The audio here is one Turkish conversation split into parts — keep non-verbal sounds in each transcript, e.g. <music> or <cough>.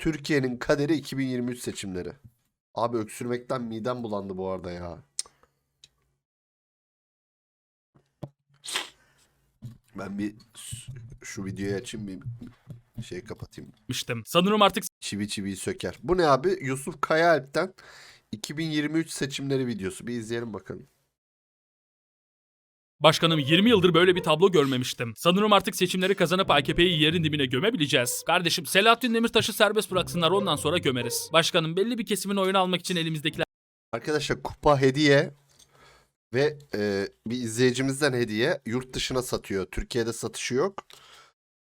Türkiye'nin kaderi 2023 seçimleri. Abi öksürmekten midem bulandı bu arada ya. Ben bir şu videoyu açayım bir şey kapatayım. demiştim. Sanırım artık Çivi çiviyi söker. Bu ne abi? Yusuf Kayaalp'ten 2023 seçimleri videosu. Bir izleyelim bakalım. Başkanım 20 yıldır böyle bir tablo görmemiştim. Sanırım artık seçimleri kazanıp AKP'yi yerin dibine gömebileceğiz. Kardeşim Selahattin Demirtaş'ı serbest bıraksınlar ondan sonra gömeriz. Başkanım belli bir kesimin oyunu almak için elimizdekiler Arkadaşlar kupa hediye ve e, bir izleyicimizden hediye yurt dışına satıyor. Türkiye'de satışı yok.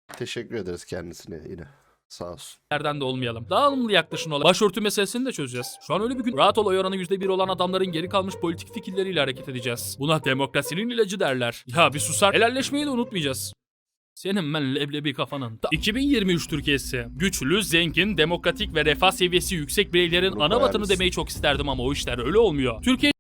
Teşekkür ederiz kendisine yine. Sağ olsun. Nereden de olmayalım. Daha alımlı yaklaşın ola. Başörtü meselesini de çözeceğiz. Şu an öyle bir gün rahat ol oy oranı %1 olan adamların geri kalmış politik fikirleriyle hareket edeceğiz. Buna demokrasinin ilacı derler. Ya bir susar. Helalleşmeyi de unutmayacağız. Senin ben leblebi kafanın. Ta- 2023 Türkiye'si. Güçlü, zengin, demokratik ve refah seviyesi yüksek bireylerin Bunu ana vatanı demeyi çok isterdim ama o işler öyle olmuyor. Türkiye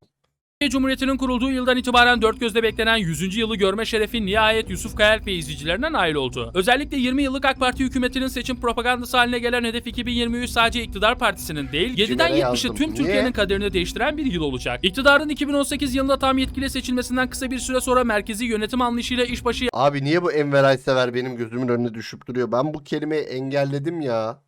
Cumhuriyeti'nin kurulduğu yıldan itibaren dört gözle beklenen 100. yılı görme şerefi nihayet Yusuf Kayalp ve izleyicilerine nail oldu. Özellikle 20 yıllık AK Parti hükümetinin seçim propagandası haline gelen hedef 2023 sadece iktidar partisinin değil, 7'den Cümleye 70'e yazdım. tüm? Türkiye'nin kaderini değiştiren bir yıl olacak. İktidarın 2018 yılında tam yetkili seçilmesinden kısa bir süre sonra merkezi yönetim anlayışıyla işbaşı Abi niye bu Enver Aysever benim gözümün önüne düşüp duruyor? Ben bu kelimeyi engelledim ya.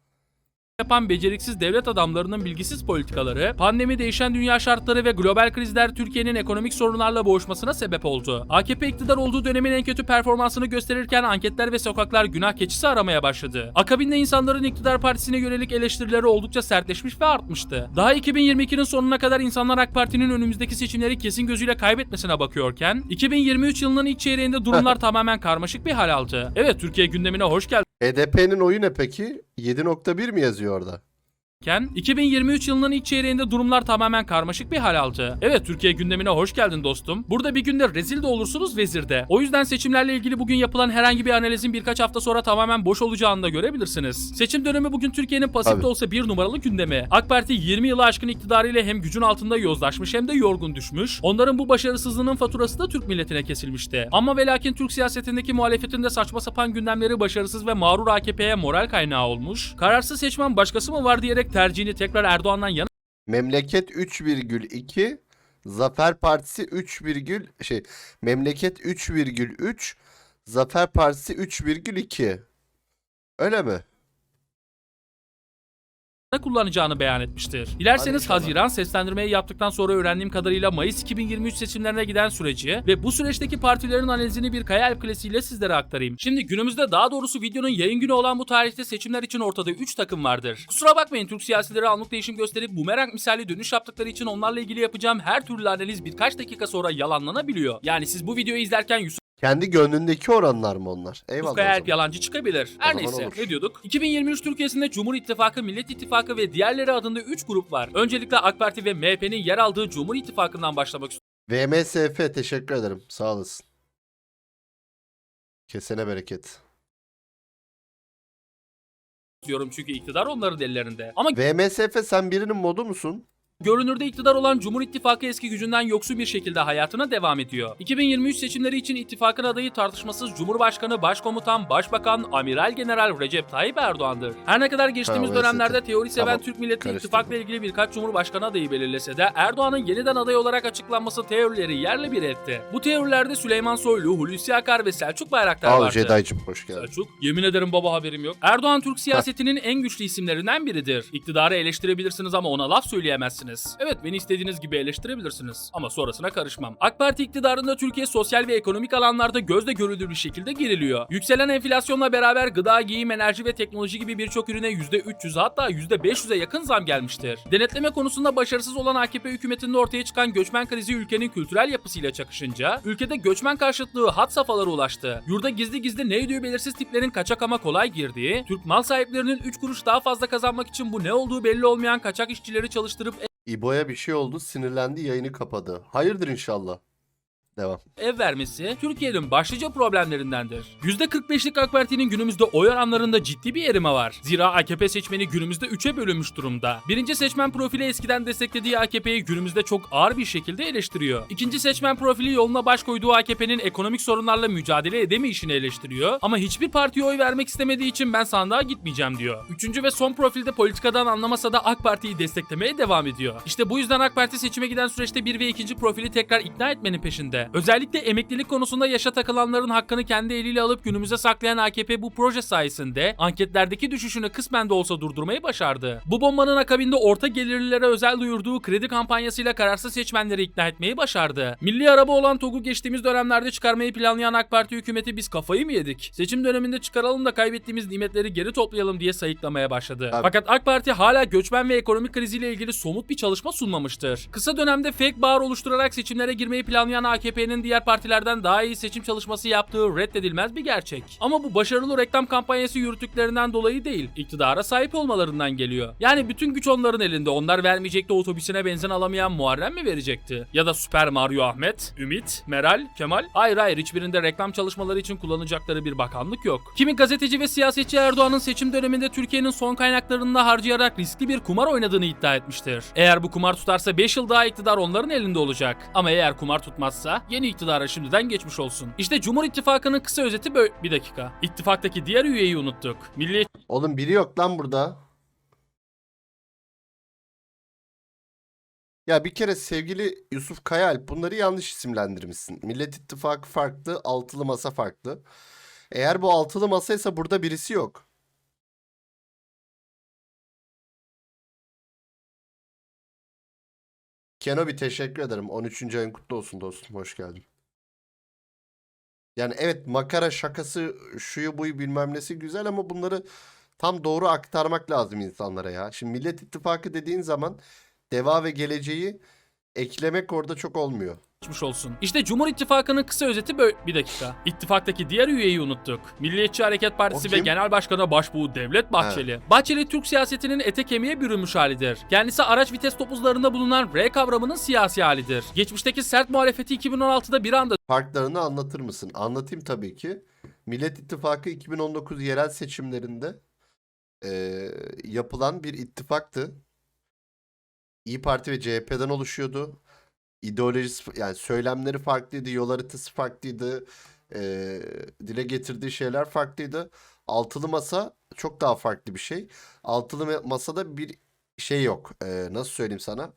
Yapan beceriksiz devlet adamlarının bilgisiz politikaları, pandemi değişen dünya şartları ve global krizler Türkiye'nin ekonomik sorunlarla boğuşmasına sebep oldu. AKP iktidar olduğu dönemin en kötü performansını gösterirken anketler ve sokaklar günah keçisi aramaya başladı. Akabinde insanların iktidar partisine yönelik eleştirileri oldukça sertleşmiş ve artmıştı. Daha 2022'nin sonuna kadar insanlar AK Parti'nin önümüzdeki seçimleri kesin gözüyle kaybetmesine bakıyorken, 2023 yılının ilk çeyreğinde durumlar <laughs> tamamen karmaşık bir hal aldı. Evet Türkiye gündemine hoş geldin. HDP'nin oyu ne peki? 7.1 mi yazıyor orada? İken 2023 yılının ilk çeyreğinde durumlar tamamen karmaşık bir hal aldı. Evet Türkiye gündemine hoş geldin dostum. Burada bir günde rezil de olursunuz vezir de. O yüzden seçimlerle ilgili bugün yapılan herhangi bir analizin birkaç hafta sonra tamamen boş olacağını da görebilirsiniz. Seçim dönemi bugün Türkiye'nin pasif Tabii. de olsa bir numaralı gündemi. AK Parti 20 yılı aşkın iktidarıyla hem gücün altında yozlaşmış hem de yorgun düşmüş. Onların bu başarısızlığının faturası da Türk milletine kesilmişti. Ama ve lakin Türk siyasetindeki muhalefetin de saçma sapan gündemleri başarısız ve mağrur AKP'ye moral kaynağı olmuş. Kararsız seçmen başkası mı var diyerek tercihini tekrar Erdoğan'dan yana Memleket 3,2 Zafer Partisi 3, virgül- şey Memleket 3,3 Zafer Partisi 3,2 Öyle mi? Kullanacağını beyan etmiştir. Dilerseniz. Haziran seslendirmeyi yaptıktan sonra öğrendiğim kadarıyla Mayıs 2023 seçimlerine giden süreci ve bu süreçteki partilerin analizini bir Kaya klasiğiyle sizlere aktarayım. Şimdi günümüzde daha doğrusu videonun yayın günü olan bu tarihte seçimler için ortada 3 takım vardır. Kusura bakmayın Türk siyasileri anlık değişim gösterip bumerang misali dönüş yaptıkları için onlarla ilgili yapacağım her türlü analiz birkaç dakika sonra yalanlanabiliyor. Yani siz bu videoyu izlerken Yusuf Kendi gönlündeki oranlar mı onlar? Eyvallah. o Kaya zaman. yalancı çıkabilir. Her zaman neyse olur. ne diyorduk? 2023 Türkiye'sinde Cumhur İttifakı, Millet İttifakı ve diğerleri adında 3 grup var. Öncelikle AK Parti ve MHP'nin yer aldığı Cumhur İttifakı'ndan başlamak VMSF teşekkür ederim. Sağ olasın. Kesene bereket. istiyorum çünkü iktidar onların ellerinde. Ama VMSF sen birinin modu musun? Görünürde iktidar olan Cumhur İttifakı eski gücünden yoksun bir şekilde hayatına devam ediyor. 2023 seçimleri için ittifakın adayı tartışmasız Cumhurbaşkanı, Başkomutan, Başbakan, Amiral General Recep Tayyip Erdoğan'dır. Her ne kadar geçtiğimiz Ha, dönemlerde teori seven Tamam, Türk milleti karıştırdım. ittifakla ilgili birkaç Cumhurbaşkanı adayı belirlese de Erdoğan'ın yeniden aday olarak açıklanması teorileri yerle bir etti. Bu teorilerde Süleyman Soylu, Hulusi Akar ve Selçuk Bayraktar Al vardı. Jedi'cim hoş geldin. Selçuk, yemin ederim baba haberim yok. Erdoğan Türk siyasetinin en güçlü isimlerinden biridir. İktidarı eleştirebilirsiniz ama ona laf söyleyemezsiniz. Evet beni istediğiniz gibi eleştirebilirsiniz ama sonrasına karışmam. AK Parti iktidarında Türkiye sosyal ve ekonomik alanlarda gözle görülür bir şekilde geriliyor. Yükselen enflasyonla beraber gıda, giyim, enerji ve teknoloji gibi birçok ürüne %300 hatta %500'e yakın zam gelmiştir. Denetleme konusunda başarısız olan AKP hükümetinde ortaya çıkan göçmen krizi ülkenin kültürel yapısıyla çakışınca ülkede göçmen karşıtlığı had safhalara ulaştı. Yurda gizli gizli ne ödüğü belirsiz tiplerin kaçak ama kolay girdiği, Türk mal sahiplerinin 3 kuruş daha fazla kazanmak için bu ne olduğu belli olmayan kaçak işçileri çalıştırıp İbo'ya bir şey oldu sinirlendi yayını kapadı. Hayırdır inşallah. Devam. ev vermesi Türkiye'nin başlıca problemlerindendir. %45'lik AK Parti'nin günümüzde oy oranlarında ciddi bir erime var. Zira AKP seçmeni günümüzde 3'e bölünmüş durumda. Birinci seçmen profili eskiden desteklediği AKP'yi günümüzde çok ağır bir şekilde eleştiriyor. İkinci seçmen profili yoluna baş koyduğu AKP'nin ekonomik sorunlarla mücadele edemeyişini eleştiriyor. Ama hiçbir partiye oy vermek istemediği için ben sandığa gitmeyeceğim diyor. Üçüncü ve son profilde politikadan anlamasa da AK Parti'yi desteklemeye devam ediyor. İşte bu yüzden AK Parti seçime giden süreçte bir ve ikinci profili tekrar ikna etmenin peşinde. Özellikle emeklilik konusunda yaşa takılanların hakkını kendi eliyle alıp günümüze saklayan AKP bu proje sayesinde anketlerdeki düşüşünü kısmen de olsa durdurmayı başardı. Bu bombanın akabinde orta gelirlilere özel duyurduğu kredi kampanyasıyla kararsız seçmenleri ikna etmeyi başardı. Milli araba olan TOG'u geçtiğimiz dönemlerde çıkarmayı planlayan AK Parti hükümeti biz kafayı mı yedik? Seçim döneminde çıkaralım da kaybettiğimiz nimetleri geri toplayalım diye sayıklamaya başladı. Abi- Fakat AK Parti hala göçmen ve ekonomik kriziyle ilgili somut bir çalışma sunmamıştır. Kısa dönemde fake bağır oluşturarak seçimlere girmeyi planlayan AKP'nin diğer partilerden daha iyi seçim çalışması yaptığı reddedilmez bir gerçek. Ama bu başarılı reklam kampanyası yürüttüklerinden dolayı değil, iktidara sahip olmalarından geliyor. Yani bütün güç onların elinde. Onlar vermeyecekti otobüsüne benzin alamayan Muharrem mi verecekti? Ya da Süper Mario Ahmet, Ümit, Meral, Kemal? Hayır hayır hiçbirinde reklam çalışmaları için kullanacakları bir bakanlık yok. Kimi gazeteci ve siyasetçi Erdoğan'ın seçim döneminde Türkiye'nin son kaynaklarını harcayarak riskli bir kumar oynadığını iddia etmiştir. Eğer bu kumar tutarsa 5 yıl daha iktidar onların elinde olacak. Ama eğer kumar tutmazsa yeni iktidara şimdiden geçmiş olsun. İşte Cumhur İttifakı'nın kısa özeti böyle... Bir dakika. İttifaktaki diğer üyeyi unuttuk. Milliyetçi Oğlum biri yok lan burada. Ya bir kere sevgili Yusuf Kayalp bunları yanlış isimlendirmişsin. Millet İttifakı farklı, altılı masa farklı. Eğer bu altılı masaysa burada birisi yok. Kenobi teşekkür ederim. 13. ayın kutlu olsun dostum. Hoş geldin. Yani evet makara şakası şuyu buyu bilmem nesi güzel ama bunları tam doğru aktarmak lazım insanlara ya. Şimdi Millet İttifakı dediğin zaman Deva ve Geleceği eklemek orada çok olmuyor. Geçmiş olsun. İşte Cumhur İttifakı'nın kısa özeti böyle... Bir dakika. İttifaktaki diğer üyeyi unuttuk. Milliyetçi Hareket Partisi ve? Genel Başkanı Başbuğ Devlet Bahçeli. Bahçeli Türk siyasetinin ete kemiğe bürünmüş halidir. Kendisi araç vites topuzlarında bulunan R kavramının siyasi halidir. Geçmişteki sert muhalefeti 2016'da bir anda Farklarını anlatır mısın? Anlatayım tabii ki. Millet İttifakı 2019 yerel seçimlerinde eee, yapılan bir ittifaktı. İyi Parti ve CHP'den oluşuyordu. İdeolojisi yani söylemleri farklıydı, yol haritası farklıydı. eee, dile getirdiği şeyler farklıydı. Altılı masa çok daha farklı bir şey. Altılı ma- masada bir şey yok. Eee, nasıl söyleyeyim sana?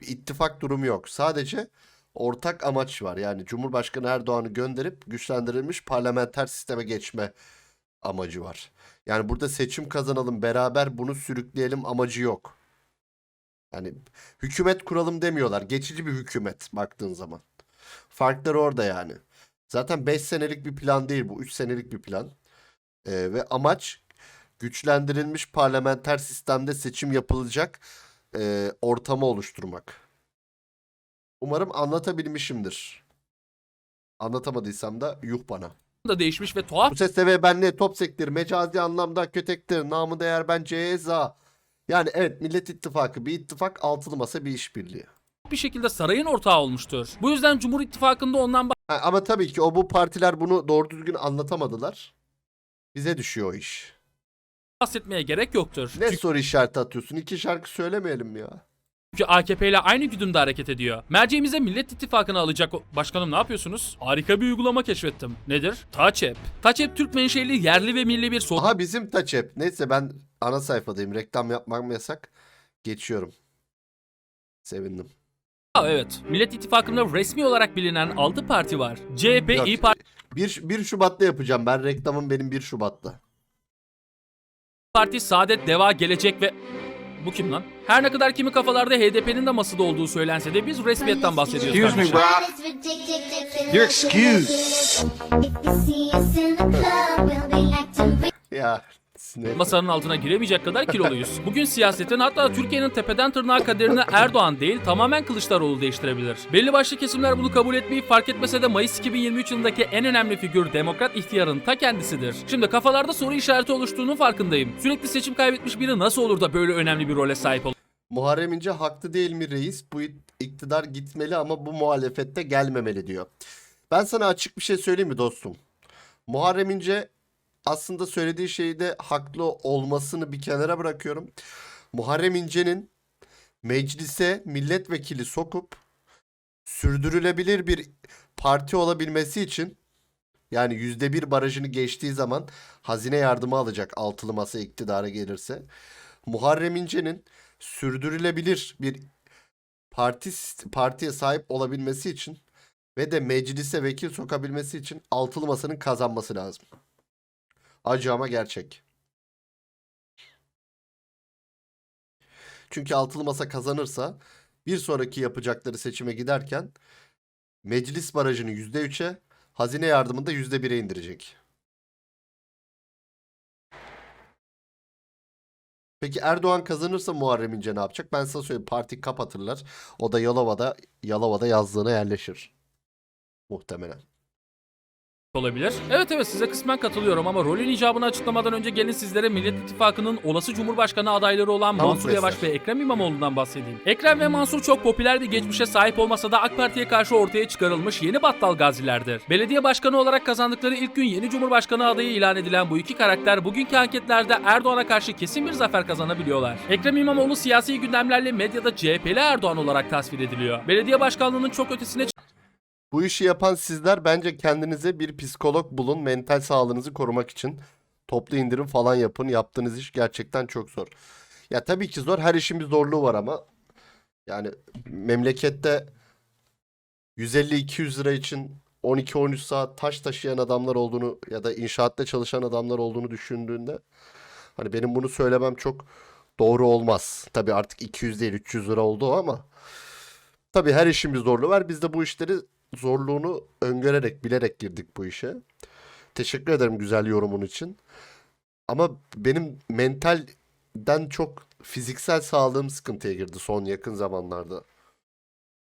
Bir ittifak durumu yok. Sadece ortak amaç var. Yani Cumhurbaşkanı Erdoğan'ı gönderip güçlendirilmiş parlamenter sisteme geçme amacı var. Yani burada seçim kazanalım beraber bunu sürükleyelim amacı yok. Yani hükümet kuralım demiyorlar. Geçici bir hükümet baktığın zaman. Farkları orada yani. Zaten 5 senelik bir plan değil bu. 3 senelik bir plan. Ee, ve amaç güçlendirilmiş parlamenter sistemde seçim yapılacak e, ortamı oluşturmak. Umarım anlatabilmişimdir. Anlatamadıysam da yuh bana. da değişmiş ve tuhaf Bu sesle ve benle top sektir, mecazi anlamda kötektir, namı değer ben ceza. Yani evet Millet İttifakı bir ittifak, altılı masa bir işbirliği. bir şekilde sarayın ortağı olmuştur. Bu yüzden Cumhur İttifakı'nda ondan Ha, ama tabii ki o bu partiler bunu doğru düzgün anlatamadılar. Bize düşüyor o iş. bahsetmeye gerek yoktur. Ne soru işareti atıyorsun? İki şarkı söylemeyelim ya? Çünkü AKP ile aynı güdümde hareket ediyor. Merceğimize Millet İttifakı'nı alacak... o- Başkanım ne yapıyorsunuz? Harika bir uygulama keşfettim. Nedir? Taçep. Taçep Türk menşeli yerli ve milli bir sosyal Aha bizim Taçep. Neyse ben ana sayfadayım. Reklam yapmak mı yasak? Geçiyorum. Sevindim. evet. Millet İttifakı'nda resmi olarak bilinen 6 parti var. CHP, Yok, İyi Parti, 1, 1 Şubat'ta yapacağım ben. Reklamım benim 1 Şubat'ta. Parti, Saadet, Deva, Gelecek ve... Bu kim lan? Her ne kadar kimi kafalarda HDP'nin de masada olduğu söylense de biz resmiyetten bahsediyoruz. Excuse me, kardeşim. bro. You're excused. Ya sinir. masanın altına giremeyecek kadar kiloluyuz. Bugün siyasetin hatta Türkiye'nin tepeden tırnağa kaderini Erdoğan değil tamamen Kılıçdaroğlu değiştirebilir. Belli başlı kesimler bunu kabul etmeyi fark etmese de Mayıs 2023 yılındaki en önemli figür Demokrat ihtiyarın ta kendisidir. Şimdi kafalarda soru işareti oluştuğunun farkındayım. Sürekli seçim kaybetmiş biri nasıl olur da böyle önemli bir role sahip olur? Muharrem İnce haklı değil mi reis? Bu iktidar gitmeli ama bu muhalefette gelmemeli diyor. Ben sana açık bir şey söyleyeyim mi dostum? Muharrem İnce aslında söylediği şeyde haklı olmasını bir kenara bırakıyorum. Muharrem İnce'nin meclise milletvekili sokup sürdürülebilir bir parti olabilmesi için yani yüzde bir barajını geçtiği zaman hazine yardımı alacak altılı masa iktidara gelirse. Muharrem İnce'nin sürdürülebilir bir parti partiye sahip olabilmesi için ve de meclise vekil sokabilmesi için altılı masanın kazanması lazım. Acı ama gerçek. Çünkü altılı masa kazanırsa bir sonraki yapacakları seçime giderken meclis barajını %3'e, hazine yardımını da %1'e indirecek. Peki Erdoğan kazanırsa Muharrem İnce ne yapacak? Ben sana söyleyeyim. Parti kapatırlar. O da Yalova'da Yalova'da yazlığına yerleşir. Muhtemelen. Olabilir. Evet evet size kısmen katılıyorum ama rolün icabını açıklamadan önce gelin sizlere Millet İttifakı'nın olası Cumhurbaşkanı adayları olan Tamam, Mansur Yavaş Sesler. ve Ekrem İmamoğlu'ndan bahsedeyim. Ekrem ve Mansur çok popüler bir geçmişe sahip olmasa da AK Parti'ye karşı ortaya çıkarılmış yeni battal gazilerdir. Belediye başkanı olarak kazandıkları ilk gün yeni Cumhurbaşkanı adayı ilan edilen bu iki karakter bugünkü anketlerde Erdoğan'a karşı kesin bir zafer kazanabiliyorlar. Ekrem İmamoğlu siyasi gündemlerle medyada CHP'li Erdoğan olarak tasvir ediliyor. Belediye başkanlığının çok ötesine Bu işi yapan sizler bence kendinize bir psikolog bulun mental sağlığınızı korumak için. Toplu indirim falan yapın. Yaptığınız iş gerçekten çok zor. Ya tabii ki zor. Her işin bir zorluğu var ama yani memlekette 150-200 lira için 12-13 saat taş taşıyan adamlar olduğunu ya da inşaatta çalışan adamlar olduğunu düşündüğünde hani benim bunu söylemem çok doğru olmaz. Tabii artık 200 değil 300 lira oldu ama tabii her işin bir zorluğu var. Biz de bu işleri zorluğunu öngörerek, bilerek girdik bu işe. Teşekkür ederim güzel yorumun için. Ama benim mentalden çok fiziksel sağlığım sıkıntıya girdi son yakın zamanlarda.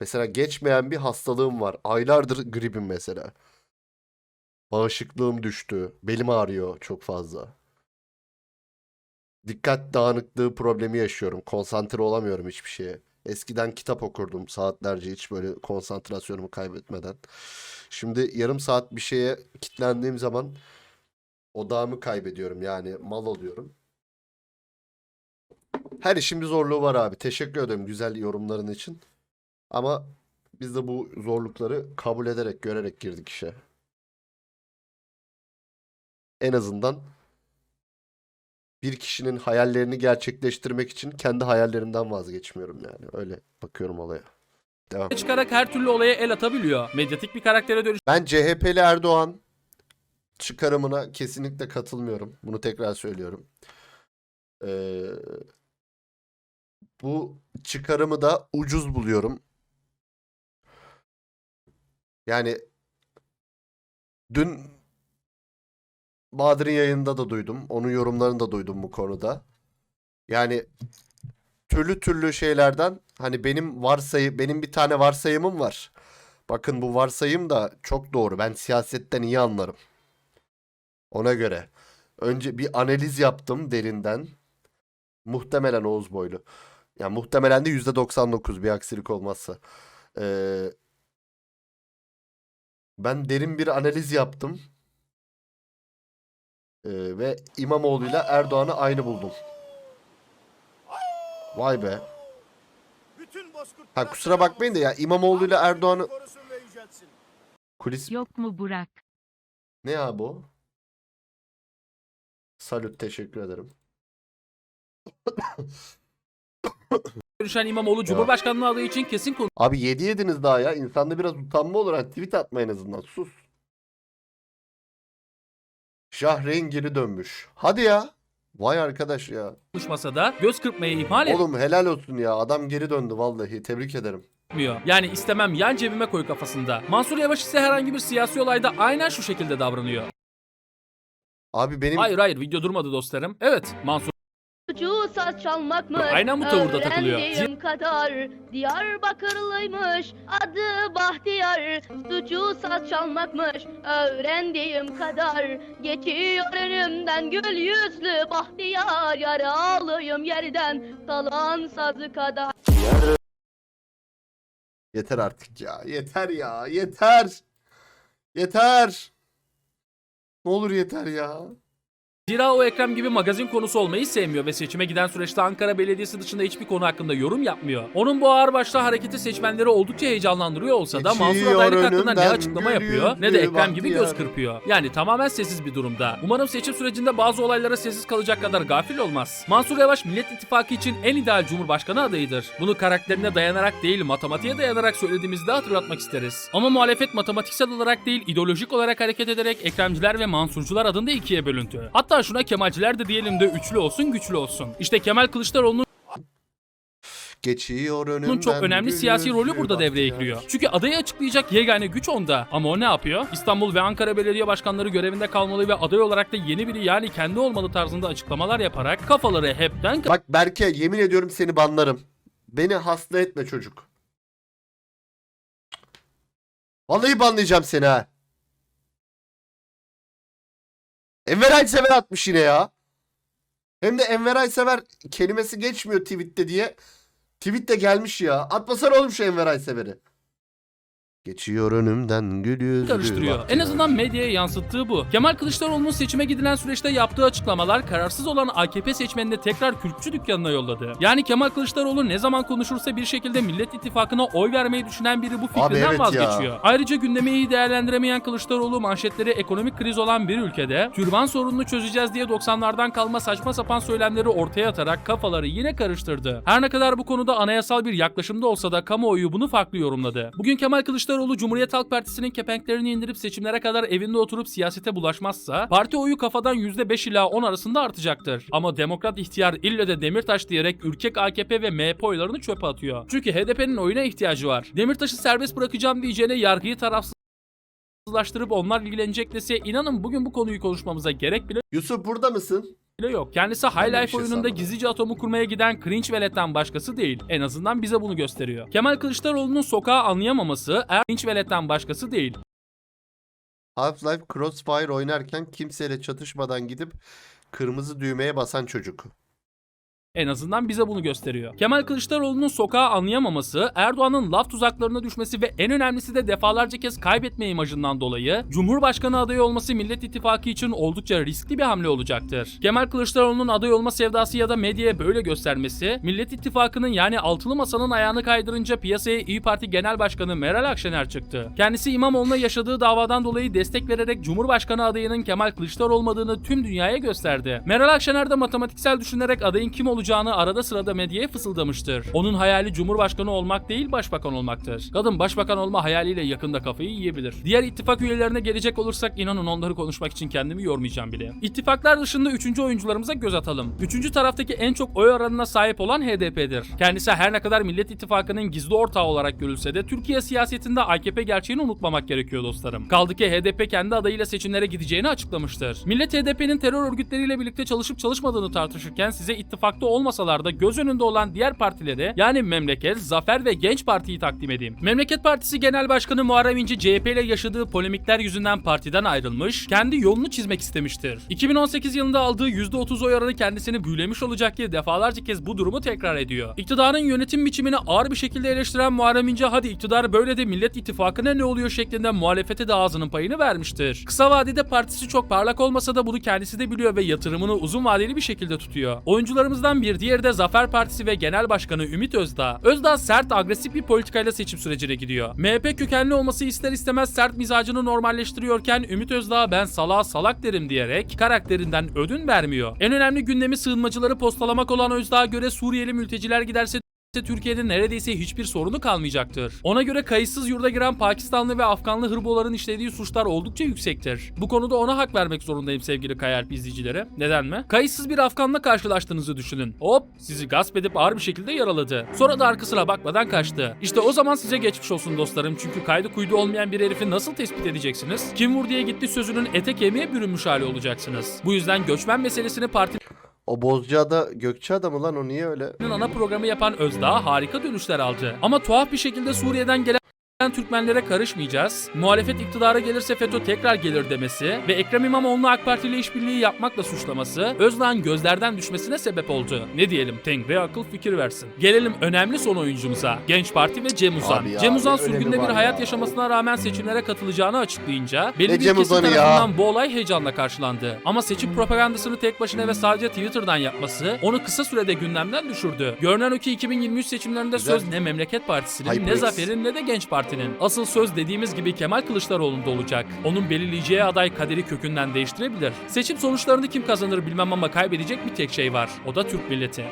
Mesela geçmeyen bir hastalığım var. Aylardır gripim mesela. Bağışıklığım düştü. Belim ağrıyor çok fazla. Dikkat dağınıklığı problemi yaşıyorum. Konsantre olamıyorum hiçbir şeye. Eskiden kitap okurdum saatlerce hiç böyle konsantrasyonumu kaybetmeden. Şimdi yarım saat bir şeye kitlendiğim zaman odağımı kaybediyorum yani mal oluyorum. Her işin bir zorluğu var abi. Teşekkür ederim güzel yorumların için. Ama biz de bu zorlukları kabul ederek, görerek girdik işe. En azından bir kişinin hayallerini gerçekleştirmek için kendi hayallerimden vazgeçmiyorum yani. Öyle bakıyorum olaya. Devam. çıkarak her türlü olaya el atabiliyor. Medyatik bir karaktere dönüş Ben CHP'li Erdoğan çıkarımına kesinlikle katılmıyorum. Bunu tekrar söylüyorum. Ee, bu çıkarımı da ucuz buluyorum. Yani dün Bahadır'ın yayında da duydum. Onun yorumlarını da duydum bu konuda. Yani türlü türlü şeylerden hani benim varsayı benim bir tane varsayımım var. Bakın bu varsayım da çok doğru. Ben siyasetten iyi anlarım. Ona göre. Önce bir analiz yaptım derinden. Muhtemelen Oğuz Boylu. Yani muhtemelen de %99 bir aksilik olmazsa. Ee, ben derin bir analiz yaptım. Ee, ve İmamoğlu'yla Erdoğan'ı aynı buldum. Vay be. Ha kusura bakmayın da ya İmamoğlu'yla Erdoğan'ı kulis Yok mu Burak? ne ya bu? Salut teşekkür ederim. dönüşen İmamoğlu Cumhurbaşkanlığı adayı için kesin Abi 7 yediniz daha ya. İnsanda biraz utanma olur. Hani tweet atma en azından. Sus. Şahreyn geri dönmüş. Hadi ya. Vay arkadaş ya. konuşmasa da göz kırpmayı ihmal Oğlum helal olsun ya. Adam geri döndü vallahi. Tebrik ederim. etmiyor. Yani istemem yan cebime koy kafasında. Mansur Yavaş ise herhangi bir siyasi olayda aynen şu şekilde davranıyor. Abi benim Hayır hayır video durmadı dostlarım. Evet Mansur Saz çalmakmış. Aynen bu tavırda takılıyor. Öğrendiğim kadar Diyarbakırlıymış. Adı Bahtiyar. Suçu saz çalmakmış. Öğrendiğim kadar geçiyor önümden gül yüzlü Bahtiyar. Yaralıyım yerden kalan sazı kadar. Yeter artık ya. Yeter ya. Yeter. Yeter. Ne olur yeter ya. Zira o Ekrem gibi magazin konusu olmayı sevmiyor ve seçime giden süreçte Ankara Belediyesi dışında hiçbir konu hakkında yorum yapmıyor. Onun bu ağırbaşlı hareketi seçmenleri oldukça heyecanlandırıyor olsa da Mansur adaylık hakkında ne açıklama yapıyor ne de Ekrem gibi göz kırpıyor. Yani tamamen sessiz bir durumda. Umarım seçim sürecinde bazı olaylara sessiz kalacak kadar gafil olmaz. Mansur Yavaş Millet İttifakı için en ideal Cumhurbaşkanı adayıdır. Bunu karakterine dayanarak değil matematiğe dayanarak söylediğimizde hatırlatmak isteriz. Ama muhalefet matematiksel olarak değil ideolojik olarak hareket ederek Ekremciler ve Mansurcular adında ikiye bölündü. Hatta şuna Kemalciler de diyelim de üçlü olsun güçlü olsun. İşte Kemal Kılıçdaroğlu'nun Geçiyor önümden. bunun çok önemli siyasi rolü burada devreye giriyor. Çünkü adayı açıklayacak yegane güç onda. Ama o ne yapıyor? İstanbul ve Ankara belediye başkanları görevinde kalmalı ve aday olarak da yeni biri yani kendi olmalı tarzında açıklamalar yaparak kafaları hepten Bak Berke yemin ediyorum seni banlarım. Beni hasta etme çocuk. Vallahi banlayacağım seni ha. Enver Aysever atmış yine ya. Hem de Enver Aysever kelimesi geçmiyor tweette diye. Tweet de gelmiş ya. Atmasana oğlum şu Enver Aysever'i. Geçiyor önümden gül yüzlü karıştırıyor. En azından medyaya yansıttığı bu. Kemal Kılıçdaroğlu'nun seçime gidilen süreçte yaptığı açıklamalar kararsız olan AKP seçmenini tekrar kürkçü dükkanına yolladı. Yani Kemal Kılıçdaroğlu ne zaman konuşursa bir şekilde Millet İttifakı'na oy vermeyi düşünen biri bu fikrinden evet ya. vazgeçiyor. Ayrıca gündemi iyi değerlendiremeyen Kılıçdaroğlu manşetleri ekonomik kriz olan bir ülkede türban sorununu çözeceğiz diye 90'lardan kalma saçma sapan söylemleri ortaya atarak kafaları yine karıştırdı. Her ne kadar bu konuda anayasal bir yaklaşımda olsa da kamuoyu bunu farklı yorumladı. Bugün Kemal Kılıçdaroğlu Cumhuriyet Halk Partisi'nin kepenklerini indirip seçimlere kadar evinde oturup siyasete bulaşmazsa parti oyu kafadan %5 ila 10 arasında artacaktır. Ama Demokrat ihtiyar ille de Demirtaş diyerek ürkek AKP ve MHP oylarını çöpe atıyor. Çünkü HDP'nin oyuna ihtiyacı var. Demirtaş'ı serbest bırakacağım diyeceğine yargıyı tarafsız laştırıp onlar ilgilenecek dese inanın bugün bu konuyu konuşmamıza gerek bile Yusuf burada mısın? bile yok. Kendisi High Life şey oyununda sanmadım. gizlice atomu kurmaya giden cringe veletten başkası değil. En azından bize bunu gösteriyor. Kemal Kılıçdaroğlu'nun sokağı anlayamaması eğer cringe veletten başkası değil. Half-Life Crossfire oynarken kimseyle çatışmadan gidip kırmızı düğmeye basan çocuk. En azından bize bunu gösteriyor. Kemal Kılıçdaroğlu'nun sokağı anlayamaması, Erdoğan'ın laf tuzaklarına düşmesi ve en önemlisi de defalarca kez kaybetme imajından dolayı Cumhurbaşkanı adayı olması Millet İttifakı için oldukça riskli bir hamle olacaktır. Kemal Kılıçdaroğlu'nun aday olma sevdası ya da medyaya böyle göstermesi, Millet İttifakı'nın yani altılı masanın ayağını kaydırınca piyasaya İyi Parti Genel Başkanı Meral Akşener çıktı. Kendisi İmamoğlu'na yaşadığı davadan dolayı destek vererek Cumhurbaşkanı adayının Kemal Kılıçdaroğlu olmadığını tüm dünyaya gösterdi. Meral Akşener de matematiksel düşünerek adayın kim olacağını arada sırada medyaya fısıldamıştır. Onun hayali Cumhurbaşkanı olmak değil başbakan olmaktır. Kadın başbakan olma hayaliyle yakında kafayı yiyebilir. Diğer ittifak üyelerine gelecek olursak inanın onları konuşmak için kendimi yormayacağım bile. İttifaklar dışında üçüncü oyuncularımıza göz atalım. Üçüncü taraftaki en çok oy oranına sahip olan HDP'dir. Kendisi her ne kadar Millet İttifakı'nın gizli ortağı olarak görülse de Türkiye siyasetinde AKP gerçeğini unutmamak gerekiyor dostlarım. Kaldı ki HDP kendi adayıyla seçimlere gideceğini açıklamıştır. Millet HDP'nin terör örgütleriyle birlikte çalışıp çalışmadığını tartışırken size ittifakta olmasalar da göz önünde olan diğer partileri yani Memleket, Zafer ve Genç Parti'yi takdim edeyim. Memleket Partisi Genel Başkanı Muharrem İnce CHP ile yaşadığı polemikler yüzünden partiden ayrılmış, kendi yolunu çizmek istemiştir. 2018 yılında aldığı %30 oy oranı kendisini büyülemiş olacak ki defalarca kez bu durumu tekrar ediyor. İktidarın yönetim biçimini ağır bir şekilde eleştiren Muharrem İnce hadi iktidar böyle de Millet İttifakı'na ne oluyor şeklinde muhalefete de ağzının payını vermiştir. Kısa vadede partisi çok parlak olmasa da bunu kendisi de biliyor ve yatırımını uzun vadeli bir şekilde tutuyor. Oyuncularımızdan bir diğeri de Zafer Partisi ve Genel Başkanı Ümit Özdağ. Özdağ sert agresif bir politikayla seçim sürecine gidiyor. MHP kökenli olması ister istemez sert mizacını normalleştiriyorken Ümit Özdağ ben salağa salak derim diyerek karakterinden ödün vermiyor. En önemli gündemi sığınmacıları postalamak olan Özdağ'a göre Suriyeli mülteciler giderse Türkiye'de neredeyse hiçbir sorunu kalmayacaktır. Ona göre kayıtsız yurda giren Pakistanlı ve Afganlı hırboların işlediği suçlar oldukça yüksektir. Bu konuda ona hak vermek zorundayım sevgili Kayalp izleyicilere. Neden mi? Kayıtsız bir Afganla karşılaştığınızı düşünün. Hop sizi gasp edip ağır bir şekilde yaraladı. Sonra da arkasına bakmadan kaçtı. İşte o zaman size geçmiş olsun dostlarım. Çünkü kaydı kuydu olmayan bir herifi nasıl tespit edeceksiniz? Kim vur diye gitti sözünün ete kemiğe bürünmüş hali olacaksınız. Bu yüzden göçmen meselesini parti O Bozcaada Gökçeada mı lan o niye öyle? ana programı yapan Özdağ harika dönüşler aldı. Ama tuhaf bir şekilde Suriye'den gelen Türkmenlere karışmayacağız. Muhalefet iktidara gelirse FETÖ tekrar gelir demesi ve Ekrem İmamoğlu'nu AK Parti ile işbirliği yapmakla suçlaması Özdağ'ın gözlerden düşmesine sebep oldu. Ne diyelim Tengri akıl fikir versin. Gelelim önemli son oyuncumuza. Genç Parti ve Cem Uzan. Abi ya, Cem Uzan sürgünde bir hayat ya. yaşamasına rağmen seçimlere katılacağını açıklayınca belli Ne bir Cem kesim Uzan'ı ya? tarafından bu olay heyecanla karşılandı. Ama seçim propagandasını tek başına ve sadece Twitter'dan yapması onu kısa sürede gündemden düşürdü. Görünen o ki 2023 seçimlerinde söz ne Memleket Partisi'nin ne. Zafer'in ne de Genç Parti'nin. Asıl söz dediğimiz gibi Kemal Kılıçdaroğlu'nda olacak. Onun belirleyeceği aday kaderi kökünden değiştirebilir. Seçim sonuçlarını kim kazanır bilmem ama kaybedecek bir tek şey var. O da Türk milleti.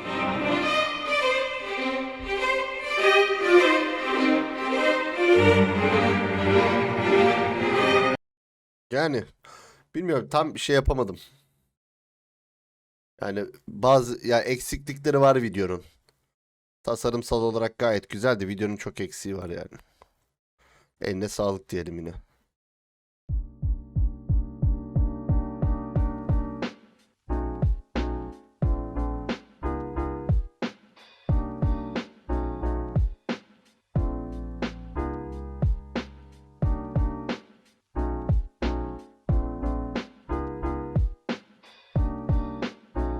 Yani bilmiyorum tam bir şey yapamadım. Yani bazı ya eksiklikleri var videonun. Tasarımsal olarak gayet güzeldi. Videonun çok eksiği var yani. Eline sağlık diyelim yine.